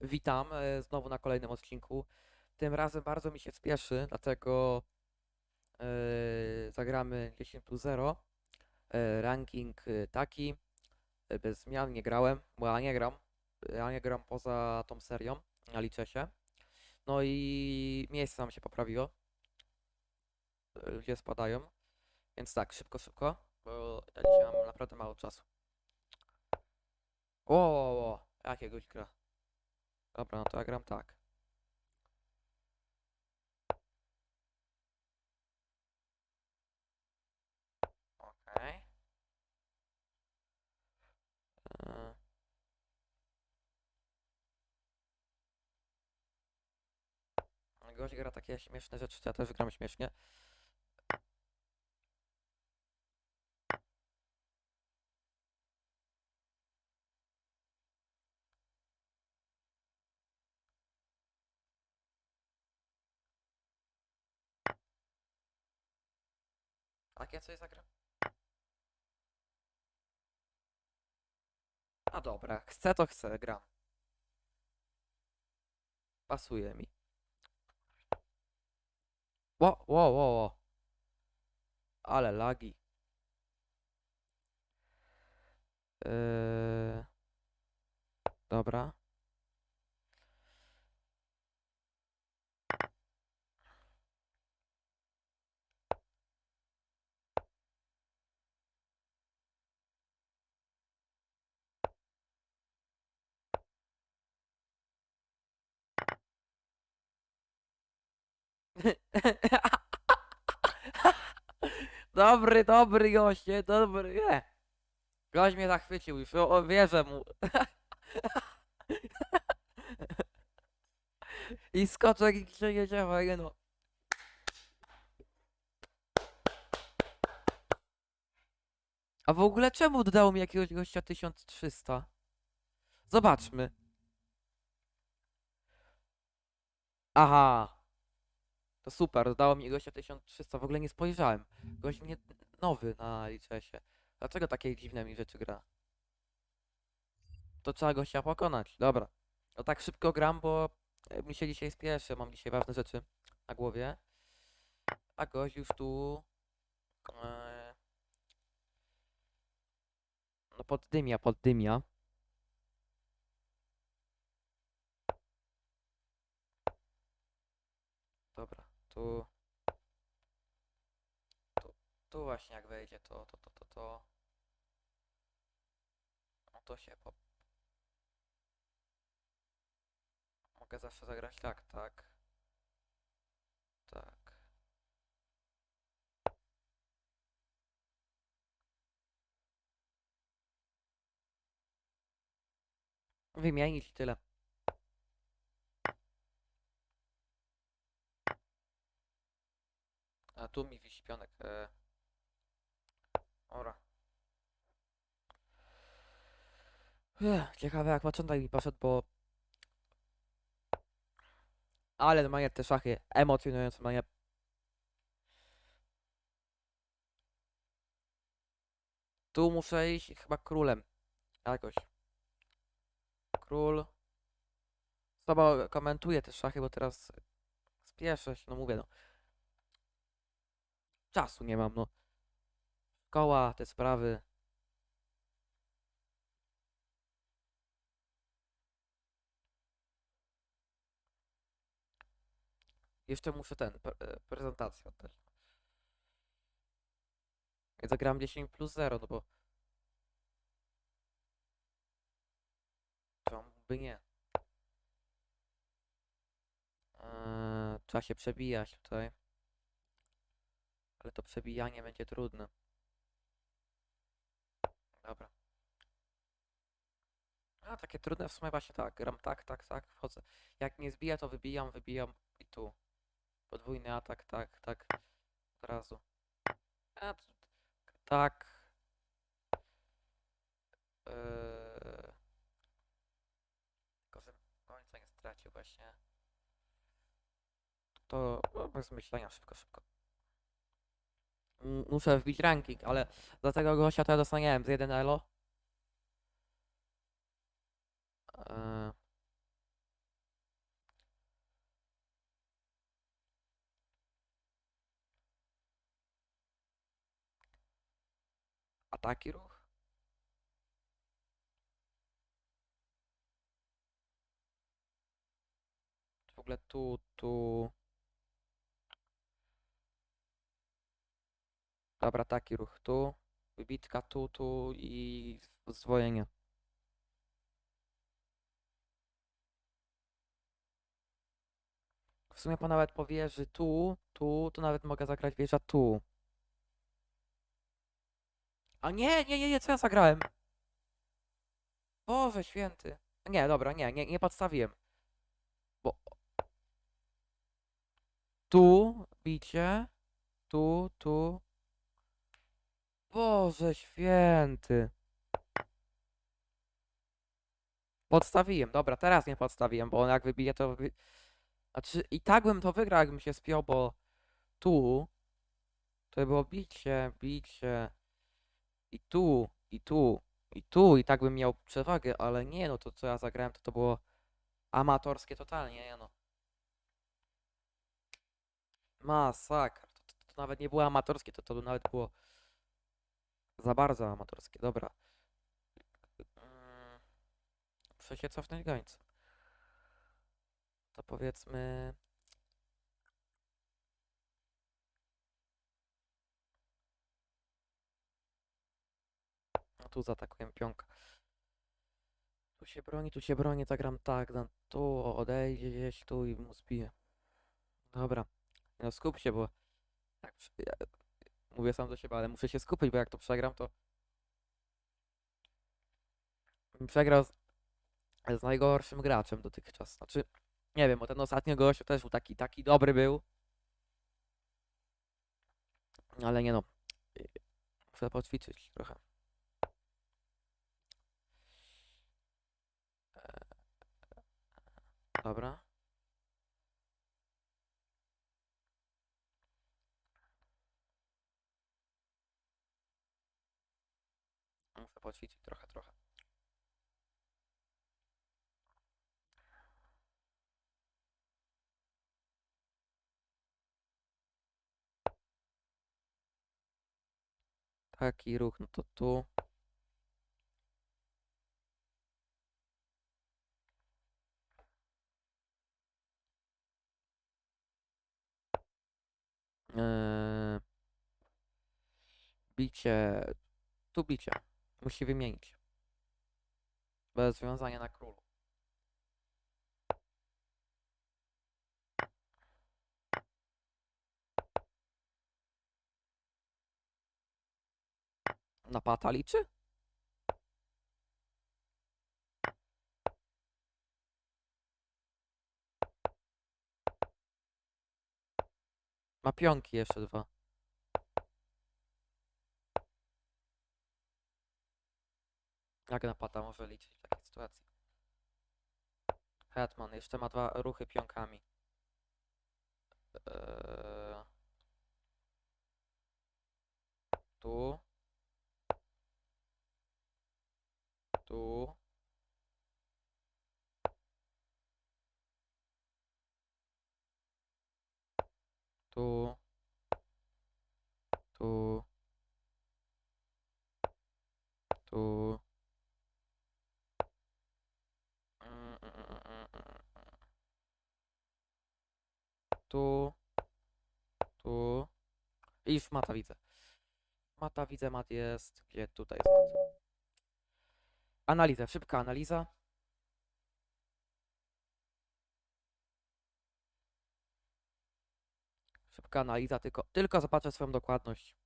Witam e, znowu na kolejnym odcinku. Tym razem bardzo mi się spieszy, dlatego e, zagramy 10 plus 0. E, ranking taki, e, bez zmian, nie grałem, bo ja nie gram. Ja nie gram poza tą serią, na liczę się. No i miejsce nam się poprawiło. Ludzie spadają. Więc tak, szybko, szybko, bo ja dzisiaj mam naprawdę mało czasu. O, o, o, jakiegoś gra. Dobra, no to ja gram tak. Okej. E. Gość gra takie śmieszne rzeczy, ja też gram śmiesznie. Takie coś zagram? A dobra, chcę to chcę, gram. Pasuje mi. Ło, ło, ło, ło. Ale lagi. Yy... Dobra. Dobry, dobry goście, dobry, nie. Gość mnie zachwycił o, o, wierzę mu. I skoczek i krzyje się no. A w ogóle czemu dodało mi jakiegoś gościa 1300? Zobaczmy. Aha. To super, dodało mi gościa 1300, w ogóle nie spojrzałem. Gość mnie nowy na licesie. Dlaczego takie dziwne mi rzeczy gra? To trzeba gościa pokonać, dobra. No tak szybko gram, bo e, mi się dzisiaj spieszy, mam dzisiaj ważne rzeczy na głowie. A gość już tu... E, no poddymia, poddymia. Dobra, tu... Tu, tu właśnie jak wejdzie to, to, to, to, to... No to się po... Mogę zawsze zagrać tak, tak. Tak. Wymienić tyle. A tu mi wisi pionek. E... Ora. Ciekawe jak Maczondaj mi poszedł, bo... Ale normalnie te szachy emocjonujące, normalnie... Tu muszę iść chyba królem. Jakoś. Król. Chyba komentuję te szachy, bo teraz spieszę się, no mówię no. Czasu nie mam, no. Szkoła, te sprawy. Jeszcze muszę ten, pre e, prezentację oddać. Zagram 10 plus 0, no bo... Czemu by nie? Eee, trzeba się przebijać tutaj. Ale to przebijanie będzie trudne. Dobra. A, takie trudne w sumie właśnie tak. Gram tak, tak, tak, wchodzę. Jak nie zbija, to wybijam, wybijam i tu. Podwójny atak, tak, tak. Od razu. A, tak. Eee... Tylko, że końca nie stracił właśnie. To no, bez myślenia, szybko, szybko. Mm, muszę wbić ranking, ale za tego gościa to ja dostaniałem z 1 elo. E. Ataki ruch? ogóle tu, tu Dobra, taki ruch tu. Wybitka tu, tu i zdwojenie. W sumie pan nawet po wieży tu, tu, to nawet mogę zagrać wieża tu. A nie, nie, nie, nie, co ja zagrałem? Boże święty. Nie, dobra, nie, nie, nie podstawiłem. Bo... Tu, bicie. Tu, tu. Boże święty. Podstawiłem, dobra, teraz nie podstawiłem, bo on jak wybije to... Znaczy, i tak bym to wygrał, jakbym się spiął, bo tu to by było bicie, bicie i tu, i tu, i tu, i tak bym miał przewagę, ale nie, no to co ja zagrałem, to to było amatorskie totalnie, nie no. Masakra, to, to, to nawet nie było amatorskie, to, to nawet było za bardzo amatorskie, dobra. Mm, Muszę się cofnąć gońcem. To powiedzmy... No tu zaatakuję pionka. Tu się broni, tu się broni, zagram tak, dam tu, odejdzie gdzieś tu i mu zbiję. Dobra. No skup się, bo... Tak, ja, mówię sam do siebie, ale muszę się skupić, bo jak to przegram, to... Przegrał z, z najgorszym graczem dotychczas. Znaczy, nie wiem, bo ten ostatni gościu też był taki, taki dobry był. Ale nie no. Muszę poćwiczyć trochę. E, Dobra. Muszę poćwiczyć trochę, trochę. Taki ruch, no to tu. Eee, bicie. Tu bicie. Musi wymienić. Bez związania na królu. Na pata liczy? Ma pionki jeszcze dwa. Jak na pata może liczyć w takiej sytuacji? Hetman jeszcze ma dwa ruchy pionkami. Eee... Tu. Tu. Tu. Tu. Tu. I już mata widzę. Mata widzę, mat jest. Gdzie tutaj jest mat? Analiza, szybka analiza. Szybka analiza, tylko, tylko zobaczę swoją dokładność.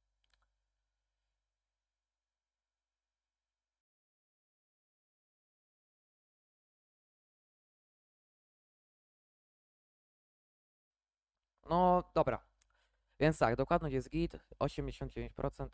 No dobra. Więc tak, dokładność jest git, 89%.